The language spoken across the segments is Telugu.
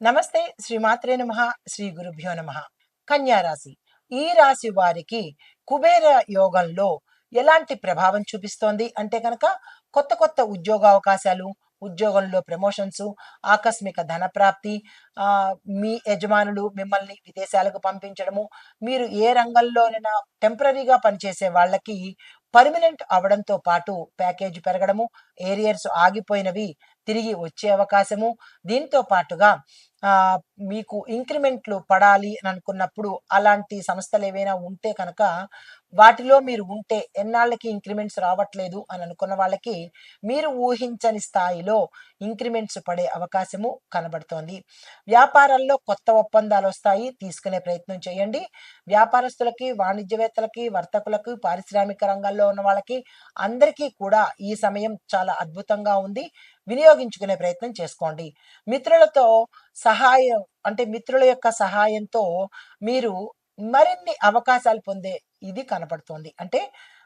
నమస్తే శ్రీమాత్రే నమ శ్రీ గురుభ్యో నమ. కన్యా రాశి. ఈ రాశి వారికి కుబేర యోగంలో ఎలాంటి ప్రభావం చూపిస్తోంది? అంటే కనుక కొత్త కొత్త ఉద్యోగ అవకాశాలు ఉద్యోగంలో ప్రమోషన్స్ ఆకస్మిక ధన ప్రాప్తి మీ యజమానులు మిమ్మల్ని విదేశాలకు పంపించడము మీరు ఏ రంగంలోనైనా టెంపరీగా పనిచేసే వాళ్ళకి పర్మనెంట్ అవడంతో పాటు ప్యాకేజ్ పెరగడము ఏరియర్స్ ఆగిపోయినవి తిరిగి వచ్చే అవకాశము. దీంతో పాటుగా ఆ, మీకు ఇంక్రిమెంట్లు పడాలి అని అనుకున్నప్పుడు అలాంటి సంస్థలు ఏవైనా ఉంటే కనుక వాటిలో మీరు ఉంటే ఎన్నాళ్ళకి ఇంక్రిమెంట్స్ రావట్లేదు అని అనుకున్న వాళ్ళకి మీరు ఊహించని స్థాయిలో ఇంక్రిమెంట్స్ పడే అవకాశము కనబడుతోంది. వ్యాపారాల్లో కొత్త ఒప్పందాలు వస్తాయి తీసుకునే ప్రయత్నం చేయండి. వ్యాపారస్తులకి వాణిజ్యవేత్తలకి వర్తకులకు పారిశ్రామిక రంగాల్లో ఉన్న వాళ్ళకి అందరికీ కూడా ఈ సమయం చాలా అద్భుతంగా ఉంది. వినియోగించుకునే ప్రయత్నం చేసుకోండి. మిత్రులతో సహాయం అంటే మిత్రుల యొక్క సహాయంతో మీరు మరిన్ని అవకాశాలు పొందే ఇది కనపడుతోంది. అంటే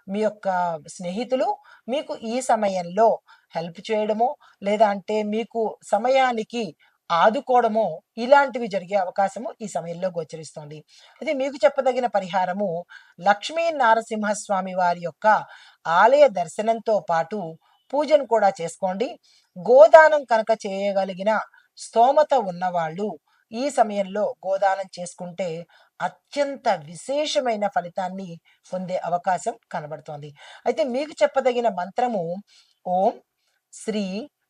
మీ యొక్క స్నేహితులు మీకు ఈ సమయంలో హెల్ప్ చేయడమో లేదా అంటే మీకు సమయానికి ఆదుకోవడమో ఇలాంటివి జరిగే అవకాశము ఈ సమయంలో గోచరిస్తోంది. అయితే మీకు చెప్పదగిన పరిహారము లక్ష్మీ నారసింహస్వామి వారి యొక్క ఆలయ దర్శనంతో పాటు పూజను కూడా చేసుకోండి. గోదానం కనుక చేయగలిగిన స్తోమత ఉన్నవాళ్ళు ఈ సమయంలో గోదానం చేసుకుంటే అత్యంత విశేషమైన ఫలితాన్ని పొందే అవకాశం కనబడుతోంది. అయితే మీకు చెప్పదగిన మంత్రము ఓం శ్రీ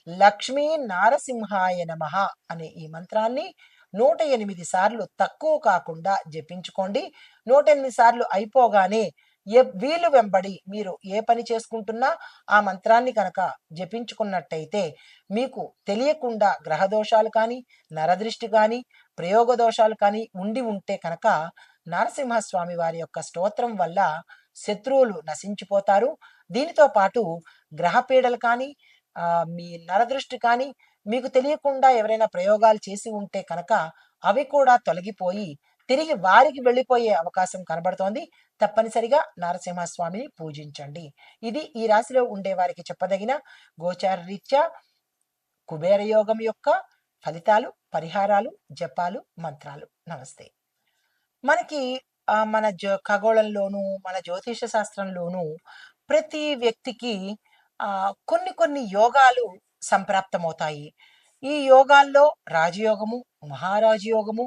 లక్ష్మీ నారసింహాయ నమ అనే ఈ మంత్రాన్ని నూట ఎనిమిది సార్లు తక్కువ కాకుండా జపించుకోండి. నూట ఎనిమిది సార్లు అయిపోగానే ఏ వీలు వెంబడి మీరు ఏ పని చేసుకుంటున్నా ఆ మంత్రాన్ని కనుక జపించుకున్నట్టయితే మీకు తెలియకుండా గ్రహ దోషాలు కానీ నరదృష్టి కానీ ప్రయోగ దోషాలు కానీ ఉండి ఉంటే కనుక నరసింహస్వామి వారి యొక్క స్తోత్రం వల్ల శత్రువులు నశించిపోతారు. దీనితో పాటు గ్రహపీడలు కానీ మీ నరదృష్టి కానీ మీకు తెలియకుండా ఎవరైనా ప్రయోగాలు చేసి ఉంటే కనుక అవి కూడా తొలగిపోయి తిరిగి వారికి వెళ్ళిపోయే అవకాశం కనబడుతోంది. తప్పనిసరిగా నరసింహస్వామిని పూజించండి. ఇది ఈ రాశిలో ఉండే వారికి చెప్పదగిన గోచార రీత్యా కుబేర యోగం యొక్క ఫలితాలు పరిహారాలు జపాలు మంత్రాలు. నమస్తే. మనకి మన జో ఖగోళంలోనూ మన జ్యోతిష శాస్త్రంలోనూ ప్రతి వ్యక్తికి కొన్ని కొన్ని యోగాలు సంప్రాప్తమవుతాయి. ఈ యోగాల్లో రాజయోగము మహారాజయోగము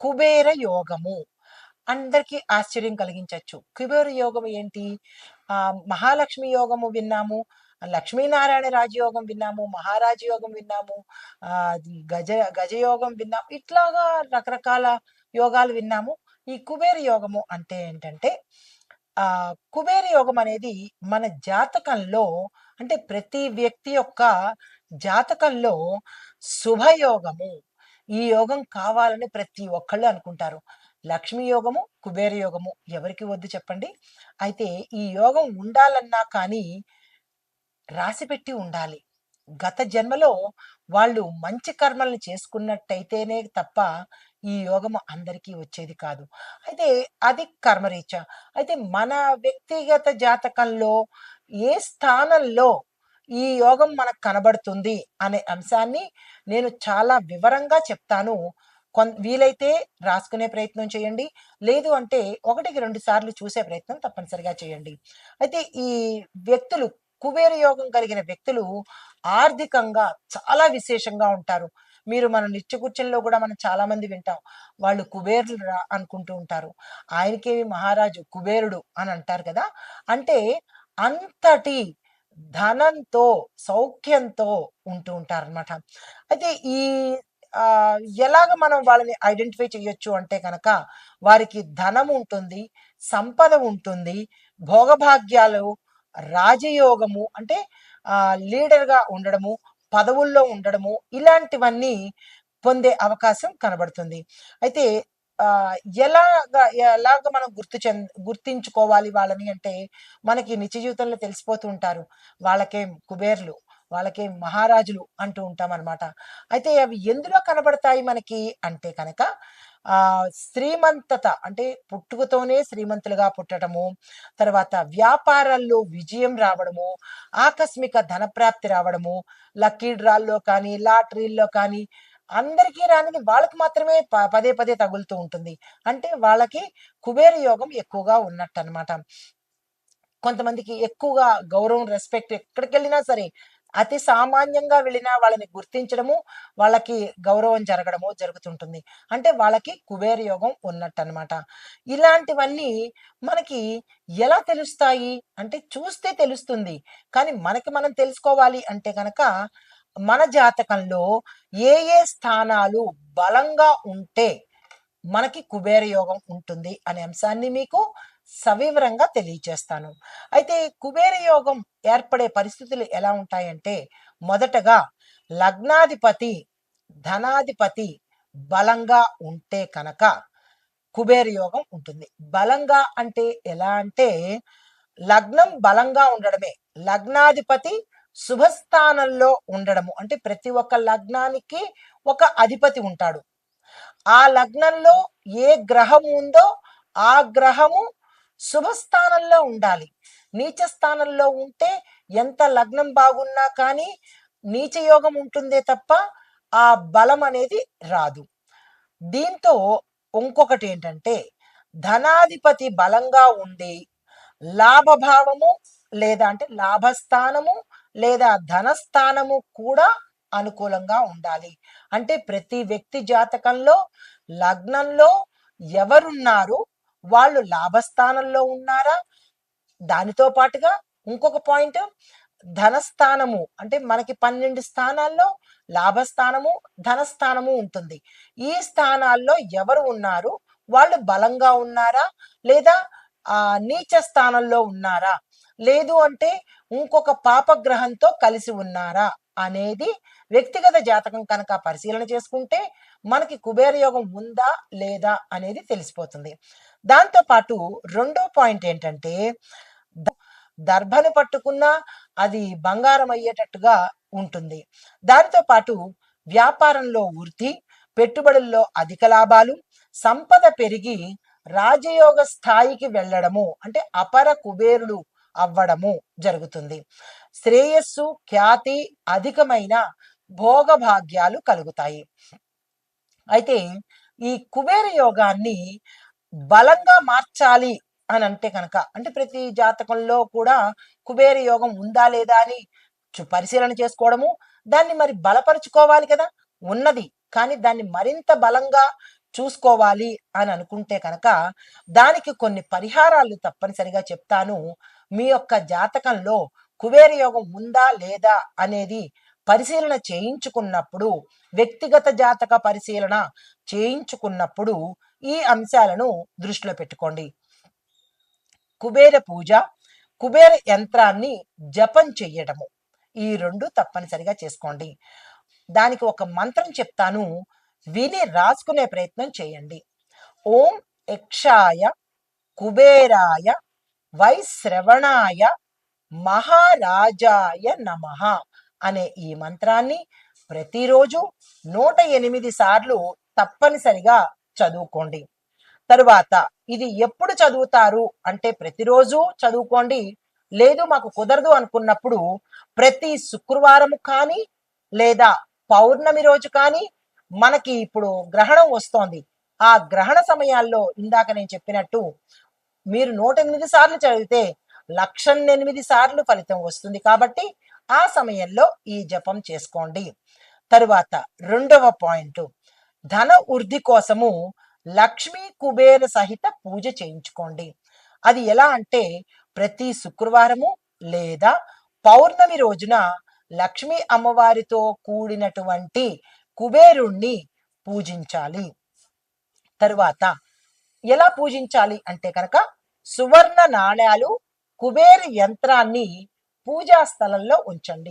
కుబేర యోగము. అందరికీ ఆశ్చర్యం కలిగించవచ్చు కుబేర యోగం ఏంటి? ఆ మహాలక్ష్మి యోగము విన్నాము లక్ష్మీనారాయణ రాజయోగం విన్నాము మహారాజ యోగం విన్నాము ఆ గజ గజయోగం విన్నాము ఇట్లాగా రకరకాల యోగాలు విన్నాము. ఈ కుబేర యోగము అంటే ఏంటంటే ఆ కుబేర యోగం అనేది మన జాతకంలో అంటే ప్రతి వ్యక్తి యొక్క జాతకంలో శుభయోగము. ఈ యోగం కావాలని ప్రతి ఒక్కళ్ళు అనుకుంటారు. లక్ష్మీ యోగము కుబేర యోగము ఎవరికి వద్దు చెప్పండి. అయితే ఈ యోగం ఉండాలన్నా కానీ రాసిపెట్టి ఉండాలి. గత జన్మలో వాళ్ళు మంచి కర్మల్ని చేసుకున్నట్టయితేనే తప్ప ఈ యోగం అందరికీ వచ్చేది కాదు. అయితే అది కర్మరీత్యా. అయితే మన వ్యక్తిగత జాతకంలో ఏ స్థానంలో ఈ యోగం మనకు కనబడుతుంది అనే అంశాన్ని నేను చాలా వివరంగా చెప్తాను. కొన్ వీలైతే రాసుకునే ప్రయత్నం చేయండి. లేదు అంటే ఒకటికి రెండు సార్లు చూసే ప్రయత్నం తప్పనిసరిగా చేయండి. అయితే ఈ వ్యక్తులు కుబేర యోగం కలిగిన వ్యక్తులు ఆర్థికంగా చాలా విశేషంగా ఉంటారు. మీరు మన నిత్యకృత్యంలో కూడా మనం చాలా మంది వింటాం. వాళ్ళు కుబేరులు రా అనుకుంటూ ఉంటారు. ఆయనకేమి మహారాజు కుబేరుడు అని అంటారు కదా? అంటే అంతటి ధనంతో సౌఖ్యంతో ఉంటూ ఉంటారు అనమాట అయితే ఈ ఎలాగ మనం వాళ్ళని ఐడెంటిఫై చేయొచ్చు అంటే కనుక వారికి ధనం ఉంటుంది సంపద ఉంటుంది భోగభాగ్యాలు రాజయోగము అంటే లీడర్గా ఉండడము పదవుల్లో ఉండడము ఇలాంటివన్నీ పొందే అవకాశం కనబడుతుంది. అయితే ఎలాగా ఎలాగ మనం గుర్తు చెంద గుర్తించుకోవాలి వాళ్ళని అంటే మనకి నిత్య జీవితంలో తెలిసిపోతూ ఉంటారు. వాళ్ళకేం కుబేర్లు వాళ్ళకేం మహారాజులు అంటూ ఉంటాం అనమాట అయితే అవి ఎందులో కనబడతాయి మనకి అంటే కనుక ఆ శ్రీమంతత అంటే పుట్టుకతోనే శ్రీమంతులుగా పుట్టడము తర్వాత వ్యాపారాల్లో విజయం రావడము ఆకస్మిక ధనప్రాప్తి రావడము లక్కీ డ్రాల్లో కానీ లాటరీల్లో కానీ అందరికీ రానిది వాళ్ళకి మాత్రమే ప- పదే పదే తగులుతూ ఉంటుంది. అంటే వాళ్ళకి కుబేర యోగం ఎక్కువగా ఉన్నట్టు అనమాట కొంతమందికి ఎక్కువగా గౌరవం రెస్పెక్ట్ ఎక్కడికి వెళ్ళినా సరే అతి సామాన్యంగా వెళ్ళినా వాళ్ళని గుర్తించడము వాళ్ళకి గౌరవం జరగడము జరుగుతుంటుంది. అంటే వాళ్ళకి కుబేర యోగం ఉన్నట్టు అనమాట ఇలాంటివన్నీ మనకి ఎలా తెలుస్తాయి? అంటే చూస్తే తెలుస్తుంది. కానీ మనకి మనం తెలుసుకోవాలి అంటే కనుక మన జాతకంలో ఏ ఏ స్థానాలు బలంగా ఉంటే మనకి కుబేర యోగం ఉంటుంది అనే అంశాన్ని మీకు సవివరంగా తెలియచేస్తాను. అయితే కుబేర యోగం ఏర్పడే పరిస్థితులు ఎలా ఉంటాయంటే మొదటగా లగ్నాధిపతి ధనాధిపతి బలంగా ఉంటే కనుక కుబేర యోగం ఉంటుంది. బలంగా అంటే ఎలా అంటే లగ్నం బలంగా ఉండడమే. లగ్నాధిపతి శుభస్థానంలో ఉండడము. అంటే ప్రతి ఒక్క లగ్నానికి ఒక అధిపతి ఉంటాడు. ఆ లగ్నంలో ఏ గ్రహం ఉందో ఆ గ్రహము శుభస్థానంలో ఉండాలి. నీచ స్థానంలో ఉంటే ఎంత లగ్నం బాగున్నా కానీ నీచ యోగం ఉంటుందే తప్ప ఆ బలం అనేది రాదు. దీంతో ఇంకొకటి ఏంటంటే ధనాధిపతి బలంగా ఉండి లాభభావము లేదా అంటే లాభస్థానము లేదా ధనస్థానము కూడా అనుకూలంగా ఉండాలి. అంటే ప్రతి వ్యక్తి జాతకంలో లగ్నంలో ఎవరున్నారు వాళ్ళు లాభస్థానంలో ఉన్నారా? దానితో పాటుగా ఇంకొక పాయింట్ ధనస్థానము అంటే మనకి పన్నెండు స్థానాల్లో లాభస్థానము ధనస్థానము ఉంటుంది. ఈ స్థానాల్లో ఎవరు ఉన్నారు వాళ్ళు బలంగా ఉన్నారా? లేదా ఆ నీచ స్థానంలో ఉన్నారా? లేదు అంటే ఇంకొక పాపగ్రహంతో కలిసి ఉన్నారా అనేది వ్యక్తిగత జాతకం కనుక పరిశీలన చేసుకుంటే మనకి కుబేర యోగం ఉందా లేదా అనేది తెలిసిపోతుంది. దాంతోపాటు రెండో పాయింట్ ఏంటంటే దర్భను పట్టుకున్నా అది బంగారం అయ్యేటట్టుగా ఉంటుంది. దానితో పాటు వ్యాపారంలో వృద్ధి పెట్టుబడుల్లో అధిక లాభాలు సంపద పెరిగి రాజయోగ స్థాయికి వెళ్ళడము అంటే అపర కుబేరుడు అవ్వడము జరుగుతుంది. శ్రేయస్సు ఖ్యాతి అధికమైన భోగభాగ్యాలు కలుగుతాయి. అయితే ఈ కుబేర యోగాన్ని బలంగా మార్చాలి అని అంటే కనుక అంటే ప్రతి జాతకంలో కూడా కుబేర యోగం ఉందా లేదా అని చు- పరిశీలన చేసుకోవడము దాన్ని మరి బలపరుచుకోవాలి కదా ఉన్నది. కానీ దాన్ని మరింత బలంగా చూసుకోవాలి అని అనుకుంటే కనుక దానికి కొన్ని పరిహారాలు తప్పనిసరిగా చెప్తాను. మీ యొక్క జాతకంలో కుబేర యోగం ఉందా లేదా అనేది పరిశీలన చేయించుకున్నప్పుడు వ్యక్తిగత జాతక పరిశీలన చేయించుకున్నప్పుడు ఈ అంశాలను దృష్టిలో పెట్టుకోండి. కుబేర పూజ కుబేర యంత్రాన్ని జపం చెయ్యడము ఈ రెండు తప్పనిసరిగా చేసుకోండి. దానికి ఒక మంత్రం చెప్తాను విని రాసుకునే ప్రయత్నం చేయండి. ఓం యక్షాయ కుబేరాయ వైశ్రవణాయ మహారాజాయ నమః అనే ఈ మంత్రాన్ని ప్రతిరోజు నూట ఎనిమిది సార్లు తప్పనిసరిగా చదువుకోండి. తరువాత ఇది ఎప్పుడు చదువుతారు అంటే ప్రతిరోజు చదువుకోండి. లేదు మాకు కుదరదు అనుకున్నప్పుడు ప్రతి శుక్రవారం కానీ లేదా పౌర్ణమి రోజు కానీ మనకి ఇప్పుడు గ్రహణం వస్తోంది. ఆ గ్రహణ సమయాల్లో ఇందాక నేను చెప్పినట్టు మీరు నూట ఎనిమిది సార్లు చదివితే లక్ష ఎనిమిది సార్లు ఫలితం వస్తుంది కాబట్టి ఆ సమయంలో ఈ జపం చేసుకోండి. తరువాత రెండవ పాయింట్. ధన వృద్ధి కోసము లక్ష్మీ కుబేర సహిత పూజ చేయించుకోండి. అది ఎలా అంటే ప్రతి శుక్రవారము లేదా పౌర్ణమి రోజున లక్ష్మీ అమ్మవారితో కూడినటువంటి కుబేరుణ్ణి పూజించాలి. తరువాత ఎలా పూజించాలి అంటే కనుక సువర్ణ నాణ్యాలు కుబేరు యంత్రాన్ని పూజా స్థలంలో ఉంచండి.